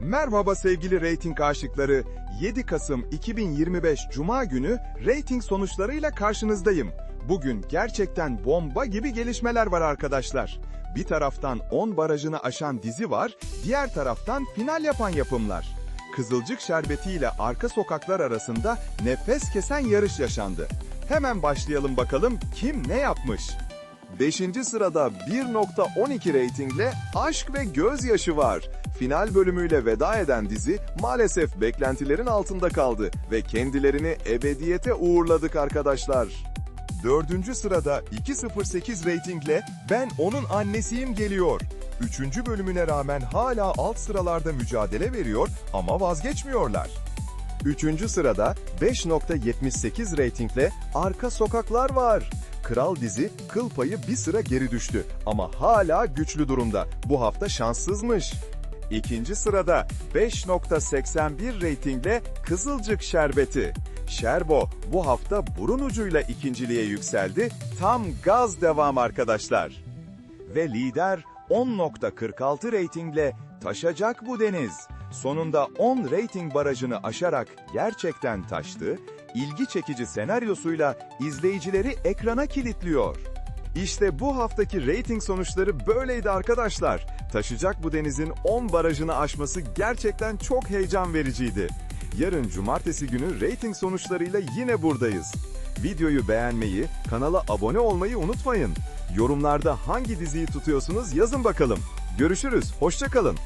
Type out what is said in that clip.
Merhaba sevgili reyting aşıkları. 7 Kasım 2025 Cuma günü reyting sonuçlarıyla karşınızdayım. Bugün gerçekten bomba gibi gelişmeler var arkadaşlar. Bir taraftan 10 barajını aşan dizi var, diğer taraftan final yapan yapımlar. Kızılcık Şerbeti ile Arka Sokaklar arasında nefes kesen yarış yaşandı. Hemen başlayalım bakalım kim ne yapmış? 5. sırada 1.12 reytingle Aşk ve Gözyaşı var. Final bölümüyle veda eden dizi maalesef beklentilerin altında kaldı ve kendilerini ebediyete uğurladık arkadaşlar. 4. sırada 2.08 reytingle Ben Onun Annesiyim geliyor. 3. bölümüne rağmen hala alt sıralarda mücadele veriyor ama vazgeçmiyorlar. Üçüncü sırada 5.78 reytingle Arka Sokaklar var. Kral dizi kıl payı bir sıra geri düştü ama hala güçlü durumda. Bu hafta şanssızmış. İkinci sırada 5.81 reytingle Kızılcık Şerbeti. Şerbo bu hafta burun ucuyla ikinciliğe yükseldi. Tam gaz devam arkadaşlar. Ve lider 10.46 reytingle taşacak bu deniz. Sonunda 10 reyting barajını aşarak gerçekten taştı, ilgi çekici senaryosuyla izleyicileri ekrana kilitliyor. İşte bu haftaki reyting sonuçları böyleydi arkadaşlar. Taşacak bu denizin 10 barajını aşması gerçekten çok heyecan vericiydi. Yarın cumartesi günü reyting sonuçlarıyla yine buradayız. Videoyu beğenmeyi, kanala abone olmayı unutmayın. Yorumlarda hangi diziyi tutuyorsunuz yazın bakalım. Görüşürüz, hoşçakalın.